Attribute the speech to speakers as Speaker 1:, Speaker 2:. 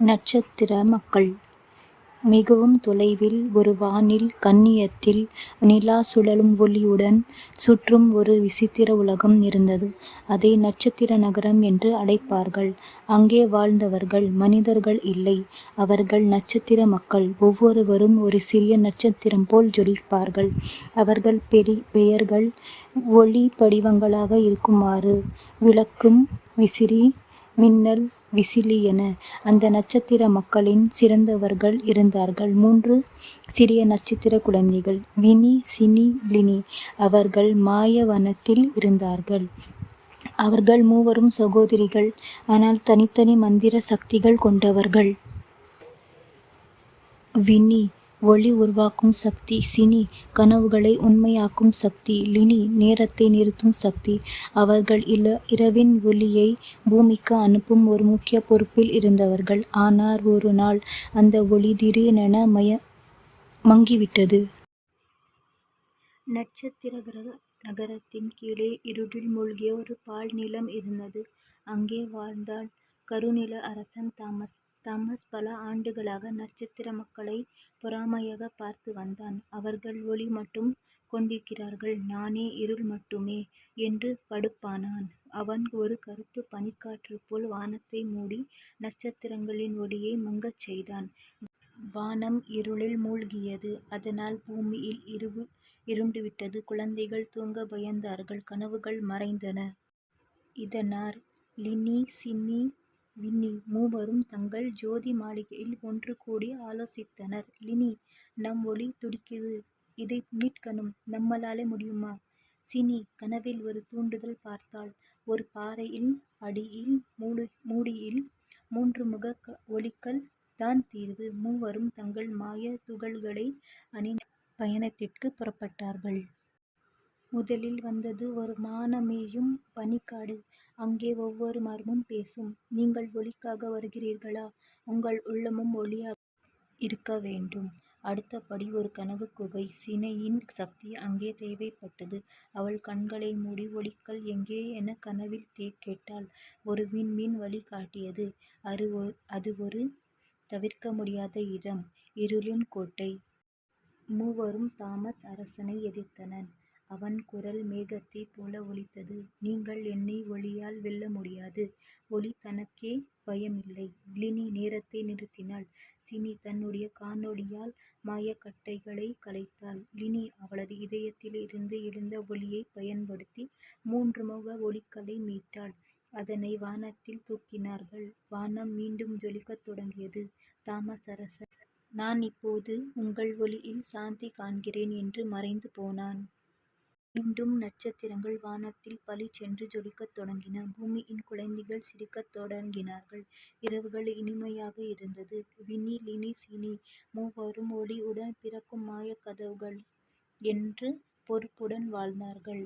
Speaker 1: நட்சத்திர மக்கள் மிகவும் தொலைவில் ஒரு வானில் கண்ணியத்தில் நிலா சுழலும் ஒளியுடன் சுற்றும் ஒரு விசித்திர உலகம் இருந்தது. அதை நட்சத்திர நகரம் என்று அழைப்பார்கள். அங்கே வாழ்ந்தவர்கள் மனிதர்கள் இல்லை. அவர்கள் நட்சத்திர மக்கள். ஒவ்வொருவரும் ஒரு சிறிய நட்சத்திரம் போல் ஜொலிப்பார்கள். அவர்கள் பெயர்கள் ஒளி படிவங்களாக இருக்குமாறு விளக்கும் விசிறி மின்னல் விசிலி என. அந்த நட்சத்திர மக்களின் சிறந்தவர்கள் இருந்தார்கள். மூன்று சிறிய நட்சத்திரக் குழந்தைகள் வினி சினி லினி. அவர்கள் மாயவனத்தில் இருந்தார்கள். அவர்கள் மூவரும் சகோதரிகள். ஆனால் தனித்தனி மந்திர சக்திகள் கொண்டவர்கள். வினி ஒளி உருவாக்கும் சக்தி சினி கனவுகளை உண்மையாக்கும் சக்தி லினி நேரத்தை நிறுத்தும் சக்தி. அவர்கள் இல இரவின் ஒளியை பூமிக்கு அனுப்பும் ஒரு முக்கிய பொறுப்பில் இருந்தவர்கள். ஆனால் ஒரு நாள் அந்த ஒளி திடீரென மய மங்கிவிட்டது. நட்சத்திர நகரத்தின் கீழே இருளில் மூழ்கிய ஒரு பால் நிலம் இருந்தது. அங்கே வாழ்ந்தான் கருநில அரசன் தாமஸ். தாமஸ் பல ஆண்டுகளாக நட்சத்திர மக்களை பொறாமையாக பார்த்து வந்தான். அவர்கள் ஒளி மட்டும் கொண்டிருக்கிறார்கள் நானோ இருள் மட்டுமே. என்று படுப்பானான் அவன் ஒரு கருத்து பனிக்காற்று போல் வானத்தை மூடி நட்சத்திரங்களின் ஒளியை மங்கச் செய்தான். வானம் இருளில் மூழ்கியது. அதனால் பூமி இருண்டுவிட்டது. குழந்தைகள் தூங்கப் பயந்தார்கள். கனவுகள் மறைந்தன. இதனால் லினி சின்னி வின்னி மூவரும் தங்கள் ஜோதி மாளிகையில் ஒன்று கூடி ஆலோசித்தனர். லினி நம் ஒளி துடிக்குது. இதை மீட்கணும். நம்மளாலே முடியுமா? சினி கனவில் ஒரு தூண்டுதல் பார்த்தாள். ஒரு பாறையின் அடியில் மூடியில் மூன்று முக ஒளிக்கல் தான் தீர்வு. மூவரும் தங்கள் மாயத் துகள்களை அணி பயணத்திற்குப் புறப்பட்டார்கள். முதலில் வந்தது ஒரு வானமேயும் பனிக்காடு. அங்கே ஒவ்வொரு மரமும் பேசும். நீங்கள் ஒளிக்காக வருகிறீர்களா? உங்கள் உள்ளமும் ஒளியாக இருக்க வேண்டும். அடுத்த படி ஒரு கனவுக் குகை. சினையின் சக்தி அங்கே தேவைப்பட்டது. அவள் கண்களை மூடி ஒளிக்கல் எங்கே? என கனவில் கேட்டாள். ஒரு விண்மீன் வழி காட்டியது அது ஒரு தவிர்க்க முடியாத இடம். இருளின் கோட்டை. மூவரும் தாமஸ் அரசனை எதிர்த்தனர். அவன் குரல் மேகத்தைப் போல ஒலித்தது. நீங்கள் என்னை ஒளியால் வெல்ல முடியாது. ஒளி தனக்கே பயமில்லை. லினி நேரத்தை நிறுத்தினாள். சினி தன்னுடைய காணொளியால் மாயக்கட்டைகளைக் கலைத்தாள். லினி அவளது இதயத்திலிருந்து எழுந்த ஒளியைப் பயன்படுத்தி மூன்று முக ஒளிக்கல்லை மீட்டாள். அதனை வானத்தில் தூக்கினார்கள். வானம் மீண்டும் ஜொலிக்கத் தொடங்கியது. தாமஸ் நான் இப்போது உங்கள் ஒளியில் சாந்தி காண்கிறேன் என்று மறைந்து போனான். மீண்டும் நட்சத்திரங்கள் வானத்தில் பளிச்சென்று ஜொலிக்கத் தொடங்கின. பூமியின் குழந்தைகள் சிரிக்கத் தொடங்கினார்கள். இரவுகள் இனிமையாக இருந்தது. வினி லினி சினி மூவரும் ஒளியுடன் உடன் பிறக்கும் மாயக் கதவுகள் என்று பொறுப்புடன் வாழ்ந்தார்கள்.